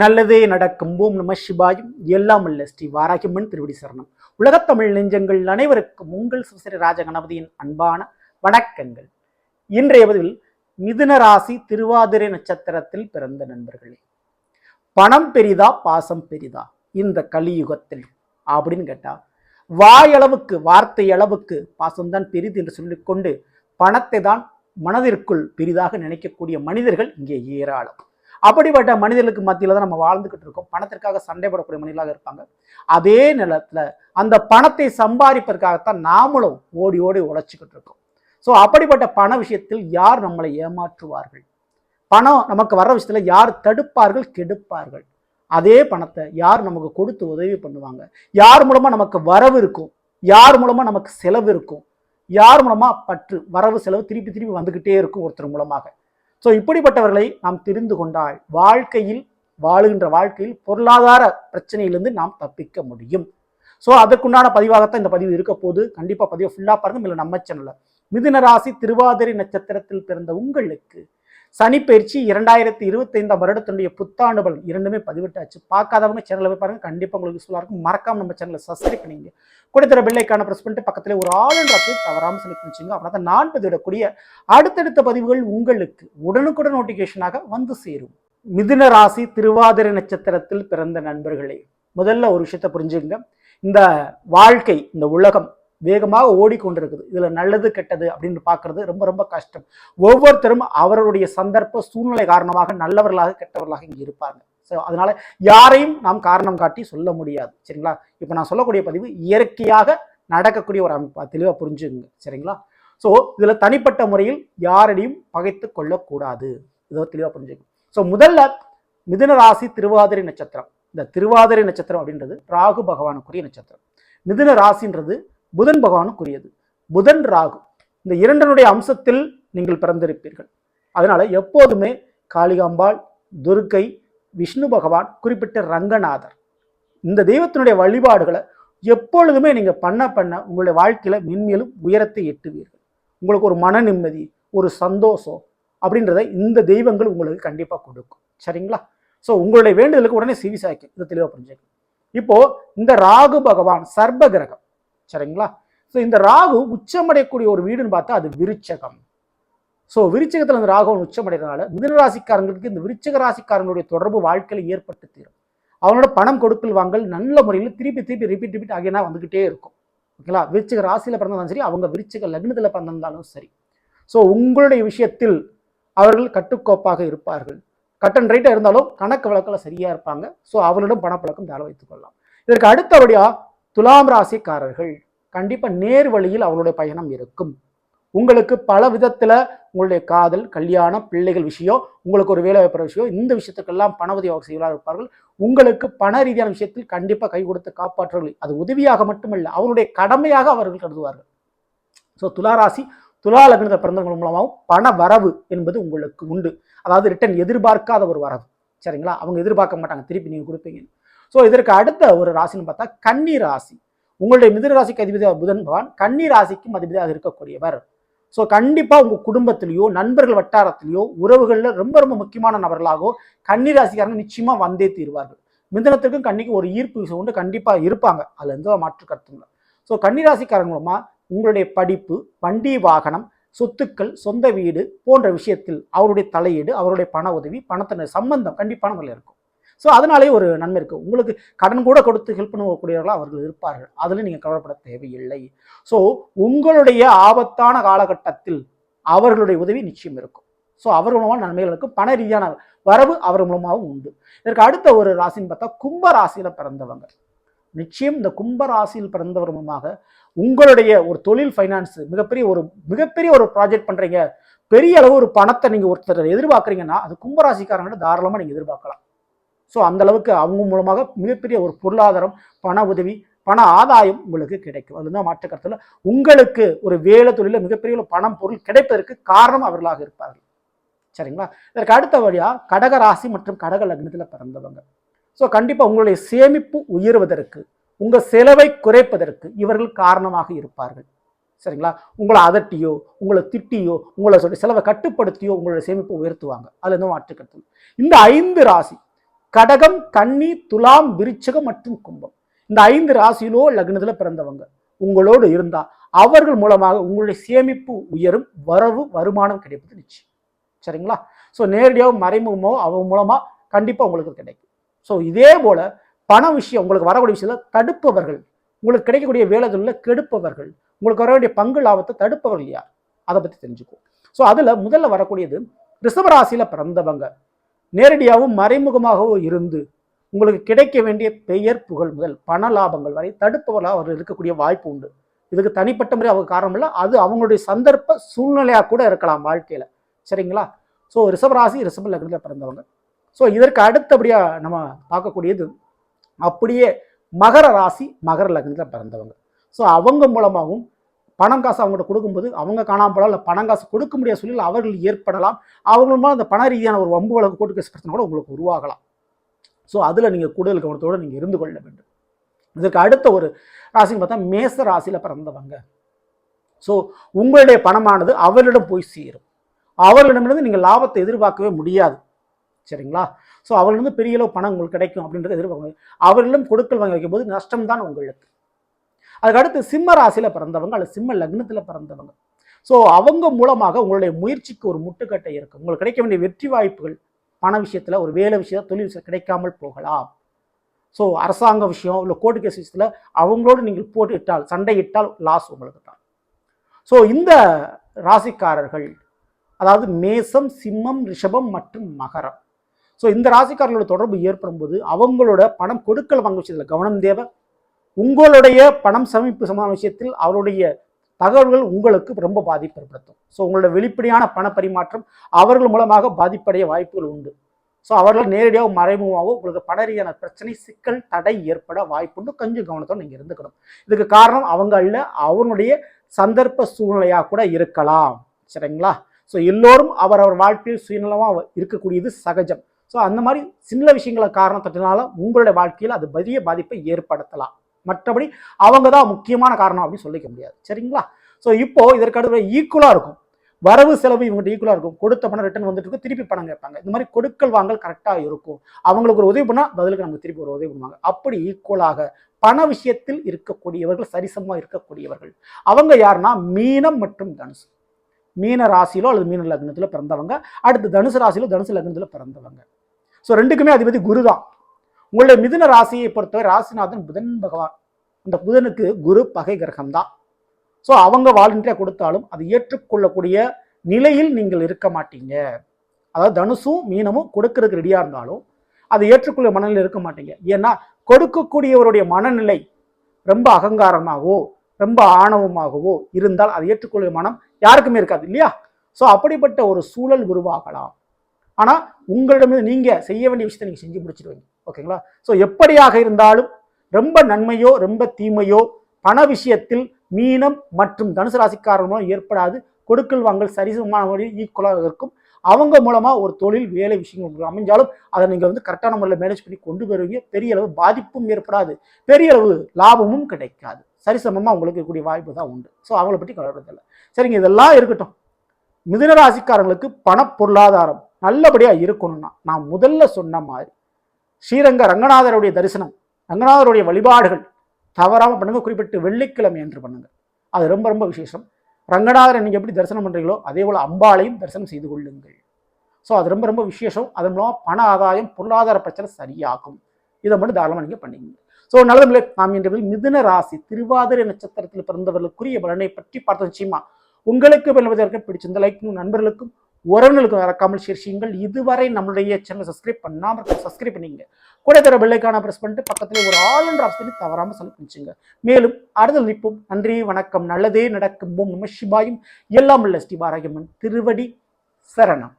நல்லதே நடக்கும். ஓம் நம சிவாயும். எல்லாம் அல்ல ஸ்ரீ வாராகிம்மன் திருவடி சரணம். உலகத்தமிழ் நெஞ்சங்கள் அனைவருக்கும் உங்கள் சுசரி ராஜ கணபதியின் அன்பான வணக்கங்கள். இன்றைய பதிவில் மிதுன ராசி திருவாதிரை நட்சத்திரத்தில் பிறந்த நண்பர்களே. பணம் பெரிதா பாசம் பெரிதா? இந்த கலியுகத்தில் அப்படின்னு கேட்டா வாயளவுக்கு வார்த்தை அளவுக்கு பாசம்தான் பெரிது என்று சொல்லிக்கொண்டு பணத்தை தான் மனதிற்குள் பெரிதாக நினைக்கக்கூடிய மனிதர்கள் இங்கே ஏராளம். அப்படிப்பட்ட மனிதர்களுக்கு மத்தியில் தான் நம்ம வாழ்ந்துக்கிட்டு இருக்கோம். பணத்திற்காக சண்டை போடக்கூடிய மனிதர்களாக இருப்பாங்க. அதே நிலத்தில் அந்த பணத்தை சம்பாதிப்பதற்காகத்தான் நாமளும் ஓடி ஓடி உழைச்சிக்கிட்டு இருக்கோம். ஸோ அப்படிப்பட்ட பண விஷயத்தில் யார் நம்மளை ஏமாற்றுவார்கள்? பணம் நமக்கு வர்ற விஷயத்தில் யார் தடுப்பார்கள்? கெடுப்பார்கள். அதே பணத்தை யார் நமக்கு கொடுத்து உதவி பண்ணுவாங்க? யார் மூலமாக நமக்கு வரவு இருக்கும்? யார் மூலமாக நமக்கு செலவு இருக்கும்? யார் மூலமாக பற்று வரவு செலவு திருப்பி திருப்பி வந்துக்கிட்டே இருக்கும் ஒருத்தர் மூலமாக. ஸோ இப்படிப்பட்டவர்களை நாம் தெரிந்து கொண்டால் வாழ்க்கையில் வாழுகின்ற வாழ்க்கையில் பொருளாதார பிரச்சனையிலிருந்து நாம் தப்பிக்க முடியும். ஸோ அதற்குண்டான பதிவாகத்தான் இந்த பதிவு இருக்க போது கண்டிப்பாக பதிவை ஃபுல்லாக பாருங்க இல்லை நம்ம சேனலில் மிதுன ராசி திருவாதிரை நட்சத்திரத்தில் பிறந்த உங்களுக்கு சனி பயிற்சி இரண்டாயிரத்தி இருபத்தைந்தாம் வருடத்தினுடைய புத்தாண்டு பலன் இரண்டுமே பதிவிட்டாச்சு. பார்க்காதவங்க சேனலில் போய் பாருங்க. கண்டிப்பாக உங்களுக்கு யூஸ்ஃபுல்லாக இருக்கும். மறக்காம நம்ம சேனலை சப்ஸ்கிரைப் பண்ணிங்க கொடுத்துற பெல்லைக்கான ப்ரெஸ் பண்ணிட்டு பக்கத்தில் ஒரு ஆளுன்றதை தவறாமல் செலக்ட் பண்ணிச்சுங்க அப்படின்னா தான் நான் பதிவிடக்கூடிய அடுத்தடுத்த பதிவுகள் உங்களுக்கு உடனுக்குடன் நோட்டிஃபிகேஷனாக வந்து சேரும். மிதுன ராசி திருவாதிரை நட்சத்திரத்தில் பிறந்த நண்பர்களே முதல்ல ஒரு விஷயத்த புரிஞ்சுங்க இந்த வாழ்க்கை இந்த உலகம் வேகமாக ஓடிக்கொண்டிருக்குது. இதில் நல்லது கெட்டது அப்படின்னு பார்க்குறது ரொம்ப ரொம்ப கஷ்டம். ஒவ்வொருத்தரும் அவர்களுடைய சந்தர்ப்ப சூழ்நிலை காரணமாக நல்லவர்களாக கெட்டவர்களாக இங்கே இருப்பாங்க. ஸோ அதனால் யாரையும் நாம் காரணம் காட்டி சொல்ல முடியாது. சரிங்களா? இப்போ நான் சொல்லக்கூடிய பதிவு இயற்கையாக நடக்கக்கூடிய ஒரு அமைப்பு? தெளிவாக புரிஞ்சுங்க சரிங்களா? ஸோ இதில் தனிப்பட்ட முறையில் யாரையும் பகைத்து கொள்ளக்கூடாது. இதோ தெளிவாக புரிஞ்சுக்கணும் ஸோ முதல்ல மிதுன ராசி திருவாதிரை நட்சத்திரம். இந்த திருவாதிரை நட்சத்திரம் அப்படின்றது ராகு பகவானுக்குரிய நட்சத்திரம். மிதுன ராசின்றது புதன் பகவானுக்குரியது. புதன் ராகு. இந்த இரண்டனுடைய அம்சத்தில் நீங்கள் பிறந்திருப்பீர்கள். அதனால எப்போதுமே காளிகாம்பாள் துர்க்கை விஷ்ணு பகவான் குறிப்பிட்ட ரங்கநாதர். இந்த தெய்வத்தினுடைய வழிபாடுகளை எப்பொழுதுமே நீங்கள் பண்ண பண்ண உங்களுடைய வாழ்க்கையில் மென்மேலும் உயரத்தை எட்டுவீர்கள். உங்களுக்கு ஒரு மன நிம்மதி ஒரு சந்தோஷம் அப்படின்றத இந்த தெய்வங்கள் உங்களுக்கு கண்டிப்பாக கொடுக்கும். சரிங்களா? ஸோ உங்களுடைய வேண்டுதலுக்கு உடனே சிவி சாய்க்கும். இதை தெளிவாக புரிஞ்சுக்கணும். இப்போது இந்த ராகு பகவான் சர்ப கிரகம். சரிங்களா? ஸோ இந்த ராகு உச்சமடையக்கூடிய ஒரு வீடுன்னு பார்த்தா அது விருச்சகம். ஸோ விருச்சகத்தில் அந்த ராகுவன் உச்சமடைகிறதுனால மிதுன ராசிக்காரங்களுக்கு இந்த விருச்சக ராசிக்காரங்களுடைய தொடர்பு வாழ்க்கையில் ஏற்பட்டு தீரும். அவனோட பணம் கொடுக்கல் வாங்கல் நல்ல முறையில் திருப்பி திருப்பி ரிப்பீட் ரிப்பீட் ஆகியனா வந்துகிட்டே இருக்கும். ஓகேங்களா? விருச்சிக ராசியில் பிறந்தாலும் சரி அவங்க விருச்சிக லக்னத்தில் பிறந்திருந்தாலும் சரி. ஸோ உங்களுடைய விஷயத்தில் அவர்கள் கட்டுக்கோப்பாக இருப்பார்கள். கட்டன் ரைட்டாக இருந்தாலும் கணக்கு வழக்கில் சரியாக இருப்பாங்க. ஸோ அவர்களிடம் பணப்பழக்கம் தாழ வைத்துக் கொள்ளலாம். இதற்கு அடுத்தபடியாக துலாம் ராசிக்காரர்கள் கண்டிப்பாக நேர் வழியில் அவங்களுடைய பயணம் இருக்கும். உங்களுக்கு பல விதத்தில் உங்களுடைய காதல் கல்யாணம் பிள்ளைகள் விஷயம் உங்களுக்கு ஒரு வேலை வாய்ப்பு விஷயம் இந்த விஷயத்துக்கெல்லாம் பண உதவி செய்வதாக இருப்பார்கள். உங்களுக்கு பண ரீதியான விஷயத்தில் கண்டிப்பாக கை கொடுத்து காப்பாற்றுவர்கள். அது உதவியாக மட்டுமல்ல அவருடைய கடமையாக அவர்கள் கருதுவார்கள். ஸோ துளாராசி துலா லக்னத்தை பிறந்தவங்க மூலமாகவும் பண வரவு என்பது உங்களுக்கு உண்டு. அதாவது ரிட்டன் எதிர்பார்க்காத ஒரு வரவு. சரிங்களா? அவங்க எதிர்பார்க்க மாட்டாங்க. திருப்பி நீங்கள் கொடுப்பீங்க ஸோ இதற்கு அடுத்த ஒரு ராசின்னு பார்த்தா கன்னி ராசி. உங்களுடைய மிதிர ராசிக்கு அதிபதியாக புதன் பகவான் கன்னி ராசிக்கும் அதிபதியாக இருக்கக்கூடியவர். ஸோ கண்டிப்பாக உங்கள் குடும்பத்திலேயோ நண்பர்கள் வட்டாரத்திலேயோ உறவுகளில் ரொம்ப ரொம்ப முக்கியமான நபர்களாகவோ கன்னி ராசிக்காரங்க நிச்சயமாக வந்தே தீர்வார்கள். மிதனத்துக்கும் கன்னிக்கு ஒரு ஈர்ப்பு உண்டு கண்டிப்பாக இருப்பாங்க. அதில் எந்த மாற்று கருத்துங்கள் ஸோ கன்னி ராசிக்காரங்க மூலமாக உங்களுடைய படிப்பு வண்டி வாகனம் சொத்துக்கள் சொந்த வீடு போன்ற விஷயத்தில் அவருடைய தலையீடு அவருடைய பண உதவி பணத்தின சம்பந்தம் கண்டிப்பான முறையில் இருக்கும். ஸோ அதனாலேயே ஒரு நன்மை இருக்குது உங்களுக்கு கடன் கூட கொடுத்து ஹெல்ப் பண்ணக்கூடியவர்களாக அவர்கள் இருப்பார்கள். அதில் நீங்கள் கவலைப்பட தேவையில்லை. ஸோ உங்களுடைய ஆபத்தான காலகட்டத்தில் அவர்களுடைய உதவி நிச்சயம் இருக்கும். ஸோ அவர் மூலமாக நன்மைகள் இருக்கும். பண ரீதியான வரவு அவர் மூலமாகவும் உண்டு. இதற்கு அடுத்த ஒரு ராசின்னு பார்த்தா கும்ப ராசியில் பிறந்தவங்க. நிச்சயம் இந்த கும்ப ராசியில் பிறந்தவர் மூலமாக உங்களுடைய ஒரு தொழில் ஃபைனான்ஸ் மிகப்பெரிய ஒரு மிகப்பெரிய ஒரு ப்ராஜெக்ட் பண்ணுறீங்க பெரிய அளவு ஒரு பணத்தை நீங்கள் ஒருத்தர் எதிர்பார்க்குறீங்கன்னா அது கும்பராசிக்காரங்கிட்ட தாராளமாக நீங்கள் எதிர்பார்க்கலாம். ஸோ அந்தளவுக்கு அவங்க மூலமாக மிகப்பெரிய ஒரு பொருளாதாரம் பண உதவி பண ஆதாயம் உங்களுக்கு கிடைக்கும். அதுதான் மாற்று உங்களுக்கு ஒரு வேலை தொழிலில் மிகப்பெரிய ஒரு பணம் பொருள் கிடைப்பதற்கு காரணம் அவர்களாக இருப்பார்கள். சரிங்களா? இதற்கு அடுத்தபடியா கடக ராசி மற்றும் கடக லக்னத்தில் பிறந்தவங்க. ஸோ கண்டிப்பாக உங்களுடைய சேமிப்பு உயர்வதற்கு உங்கள் செலவை குறைப்பதற்கு இவர்கள் காரணமாக இருப்பார்கள். சரிங்களா? உங்களை அதட்டியோ உங்களை திட்டியோ உங்களை சொல்லி செலவை கட்டுப்படுத்தியோ உங்களுடைய சேமிப்பை உயர்த்துவாங்க. அதுல இருந்து மாற்று இந்த ஐந்து ராசி கடகம் கன்னி துலாம் விருச்சகம் மற்றும் கும்பம். இந்த ஐந்து ராசியிலோ லக்னத்தில் பிறந்தவங்க உங்களோடு இருந்தால் அவர்கள் மூலமாக உங்களுடைய சேமிப்பு உயரும் வரவு வருமானம் கிடைப்பது நிச்சயம். சரிங்களா? ஸோ நேரடியாக மறைமுகமோ அவங்க மூலமாக கண்டிப்பாக உங்களுக்கு கிடைக்கும். ஸோ இதே போல் பண விஷயம் உங்களுக்கு வரக்கூடிய விஷயத்தில் தடுப்பவர்கள் உங்களுக்கு கிடைக்கக்கூடிய வேலைகளில் கெடுப்பவர்கள் உங்களுக்கு வர வேண்டிய பங்கு லாபத்தை தடுப்பவர்கள் யார்? அதை பற்றி தெரிஞ்சுக்கோ ஸோ அதில் முதல்ல வரக்கூடியது ரிசவராசியில் பிறந்தவங்க. நேரடியாகவும் மறைமுகமாகவும் இருந்து உங்களுக்கு கிடைக்க வேண்டிய பெயர் புகழ் முதல் பண லாபங்கள் வரை தடுப்பவர்களாக அவர் இருக்கக்கூடிய வாய்ப்பு உண்டு. இதுக்கு தனிப்பட்ட முறை அவங்க காரணம் இல்லை அது அவங்களுடைய சந்தர்ப்ப சூழ்நிலையாக கூட இருக்கலாம் வாழ்க்கையில். சரிங்களா? ஸோ ரிஷபராசி ரிஷப லக்னத்தில் பிறந்தவங்க. ஸோ இதற்கு அடுத்தபடியாக நம்ம பார்க்கக்கூடியது அப்படியே மகர ராசி மகர லக்னத்தில் பிறந்தவங்க. ஸோ அவங்க மூலமாகவும் பணம் காசு அவங்கள்ட்ட கொடுக்கும்போது அவங்க காணாமல் போகலாம் இல்லை பணம் காசு கொடுக்க முடியாத சூழ்நிலை அவர்கள் ஏற்படலாம். அவங்க மூலம் அந்த பண ரீதியான ஒரு வம்பு வழக்கு கோட்டு கேஸ் பிரச்சனை கூட உங்களுக்கு உருவாகலாம். ஸோ அதில் நீங்கள் கூடுதல் கவனத்தோடு நீங்கள் இருந்து கொள்ள வேண்டும். இதற்கு அடுத்த ஒரு ராசின்னு பார்த்தா மேச ராசியில் பிறந்தவங்க. ஸோ உங்களுடைய பணமானது அவர்களிடம் போய் சேரும். அவர்களிடமிருந்து நீங்கள் லாபத்தை எதிர்பார்க்கவே முடியாது. சரிங்களா? ஸோ அவர்களிருந்து பெரிய அளவு பணம் உங்களுக்கு கிடைக்கும் அப்படின்றத எதிர்பார்க்க முடியாது. அவர்களிடம் கொடுக்கல் வாங்கி வைக்கும்போது நஷ்டம் தான் உங்களுக்கு அதுக்கு அடுத்து சிம்ம ராசியில் பிறந்தவங்க அல்லது சிம்ம லக்னத்தில் பிறந்தவங்க. ஸோ அவங்க மூலமாக உங்களுடைய முயற்சிக்கு ஒரு முட்டுக்கட்டை இருக்கும் உங்களுக்கு கிடைக்க வேண்டிய வெற்றி வாய்ப்புகள் பண விஷயத்தில் ஒரு வேலை விஷயம் தொழில் விஷயம் கிடைக்காமல் போகலாம். ஸோ அரசாங்க விஷயம் இல்லை கோர்ட்டு கேஸ் விஷயத்தில் அவங்களோடு நீங்கள் போட்டு இட்டால் சண்டையிட்டால் லாஸ் உங்களுக்கு தான். ஸோ இந்த ராசிக்காரர்கள் அதாவது மேசம் சிம்மம் ரிஷபம் மற்றும் மகரம். ஸோ இந்த ராசிக்காரர்களோட தொடர்பு ஏற்படும் போது அவங்களோட பணம் கொடுக்கல் வாங்க விஷயத்தில் கவனம் தேவை. உங்களுடைய பணம் சமைப்பு சம்பந்தமான விஷயத்தில் அவருடைய தகவல்கள் உங்களுக்கு ரொம்ப பாதிப்பு ஏற்படுத்தும் ஸோ உங்களோட வெளிப்படையான பண பரிமாற்றம் அவர்கள் மூலமாக பாதிப்படைய வாய்ப்புகள் உண்டு. ஸோ அவர்கள் நேரடியாக மறைமுகமாக உங்களுக்கு பண ரீதியான பிரச்சனை சிக்கல் தடை ஏற்பட வாய்ப்புண்டு கொஞ்சம் கவனத்தோடு நீங்கள் இருந்துக்கணும். இதுக்கு காரணம் அவங்க அல்ல அவனுடைய சந்தர்ப்ப சூழ்நிலையாக கூட இருக்கலாம். சரிங்களா? ஸோ எல்லோரும் அவரவர் வாழ்க்கையில் சுயநலமாக இருக்கக்கூடியது சகஜம். ஸோ அந்த மாதிரி சின்ன விஷயங்களை காரணத்தினால உங்களுடைய வாழ்க்கையில் அது பெரிய பாதிப்பை ஏற்படுத்தலாம். மற்றபடி அவங்க தான் முக்கியமான காரணம் அப்படின்னு சொல்லிக்க முடியாது. சரிங்களா? ஸோ இப்போது இதற்கு அடுத்த ஈக்குவலாக இருக்கும். வரவு செலவு இவங்ககிட்ட ஈக்குவலாக இருக்கும். கொடுத்த பணம் ரிட்டர்ன் வந்துட்டு இருக்கும் திருப்பி பணம் கேட்பாங்க. இந்த மாதிரி கொடுக்கல் வாங்கல் கரெக்டாக இருக்கும். அவங்களுக்கு ஒரு உதவி பண்ணால் பதிலுக்கு நமக்கு திருப்பி ஒரு உதவி பண்ணுவாங்க. அப்படி ஈக்குவலாக பண விஷயத்தில் இருக்கக்கூடியவர்கள் சரிசமமாக இருக்கக்கூடியவர்கள். அவங்க யாருன்னா மீனம் மற்றும் தனுசு. மீன ராசியிலோ அல்லது மீன லக்னத்தில் பிறந்தவங்க. அடுத்து தனுசு ராசியிலோ தனுசு லக்னத்தில் பிறந்தவங்க. ஸோ ரெண்டுக்குமே அதிபதி குரு தான் உங்களுடைய மிதுன ராசியை பொறுத்தவரை ராசிநாதன் புதன் பகவான். இந்த புதனுக்கு குரு பகை கிரகம் தான் ஸோ அவங்க வாலண்டியாக கொடுத்தாலும் அதை ஏற்றுக்கொள்ளக்கூடிய நிலையில் நீங்கள் இருக்க மாட்டீங்க. அதாவது தனுசும் மீனமும் கொடுக்கறதுக்கு ரெடியாக இருந்தாலும் அதை ஏற்றுக்கொள்ள மனநிலை இருக்க மாட்டீங்க. ஏன்னா கொடுக்கக்கூடியவருடைய மனநிலை ரொம்ப அகங்காரமாகவோ ரொம்ப ஆணவமாகவோ இருந்தால் அதை ஏற்றுக்கொள்ள மனம் யாருக்குமே இருக்காது இல்லையா? ஸோ அப்படிப்பட்ட ஒரு சூழல் உருவாகலாம். ஆனால் உங்களிடமிருந்து நீங்கள் செய்ய வேண்டிய விஷயத்தை நீங்கள் செஞ்சு முடிச்சிடுவீங்க. ஓகேங்களா? ஸோ எப்படியாக இருந்தாலும் ரொம்ப நன்மையோ ரொம்ப தீமையோ பண விஷயத்தில் மீனம் மற்றும் தனுசு ராசிக்காரர் மூலம் ஏற்படாது. கொடுக்கல் வாங்கல் சரிசமமான முறையில் ஈக்குவலாக இருக்கும். அவங்க மூலமாக ஒரு தொழில் வேலை விஷயங்கள் அமைஞ்சாலும் அதை நீங்கள் வந்து கரெக்டான முறையில் மேனேஜ் பண்ணி கொண்டு வருவீங்க. பெரிய அளவு பாதிப்பும் ஏற்படாது. பெரிய அளவு லாபமும் கிடைக்காது. சரிசமமாக உங்களுக்கு இருக்கக்கூடிய வாய்ப்பு தான் உண்டு. ஸோ அவங்கள பற்றி கவலைப்படதில்லை சரிங்க இதெல்லாம் இருக்கட்டும். மிதுன ராசிக்காரங்களுக்கு பண பொருளாதாரம் நல்லபடியாக இருக்கணும்னா நான் முதல்ல சொன்ன மாதிரி ஸ்ரீரங்க ரங்கநாதருடைய தரிசனம் ரங்கநாதருடைய வழிபாடுகள் தவறாமல் பண்ணுங்கள் குறிப்பிட்டு வெள்ளிக்கிழமை என்று பண்ணுங்கள் அது ரொம்ப ரொம்ப விசேஷம். ரங்கநாதரை நீங்கள் எப்படி தரிசனம் பண்ணுறீங்களோ அதே போல் அம்பாளையும் தரிசனம் செய்து கொள்ளுங்கள். ஸோ அது ரொம்ப ரொம்ப விசேஷம். அதன் மூலமாக பண ஆதாயம் பொருளாதார பிரச்சனை சரியாகும். இதை மட்டும் தாராளமாக நீங்கள் பண்ணிங்க ஸோ நல்லதுங்களே நாம் இன்று மிதுன ராசி திருவாதிரை நட்சத்திரத்தில் பிறந்தவர்களுக்குரிய பலனை பற்றி பார்த்த நிச்சயமா உங்களுக்கு பெறுவதற்கு பிடிச்சிருந்த லைக் நண்பர்களுக்கும் உறவினர்களுக்கு மறக்காமல் ஷேர் செய்யுங்கள். இதுவரை நம்மளுடைய சேனல் சப்ஸ்கிரைப் பண்ணாமல் சப்ஸ்கிரைப் பண்ணிங்க. கூட தர பெல்லைக்கான ப்ரெஸ் பண்ணிட்டு பக்கத்தில் ஒரு ஆல் என்ற ஆப்ஷனை தவறாமல் செலக்ட் பண்ணிச்சுங்க. மேலும் அடுத்த நிற்போம் நன்றி வணக்கம். நல்லதே நடக்கும் ஓம் நம சிவாயும். எல்லாம் உள்ள ஸ்ரீ திருவடி சரணம்.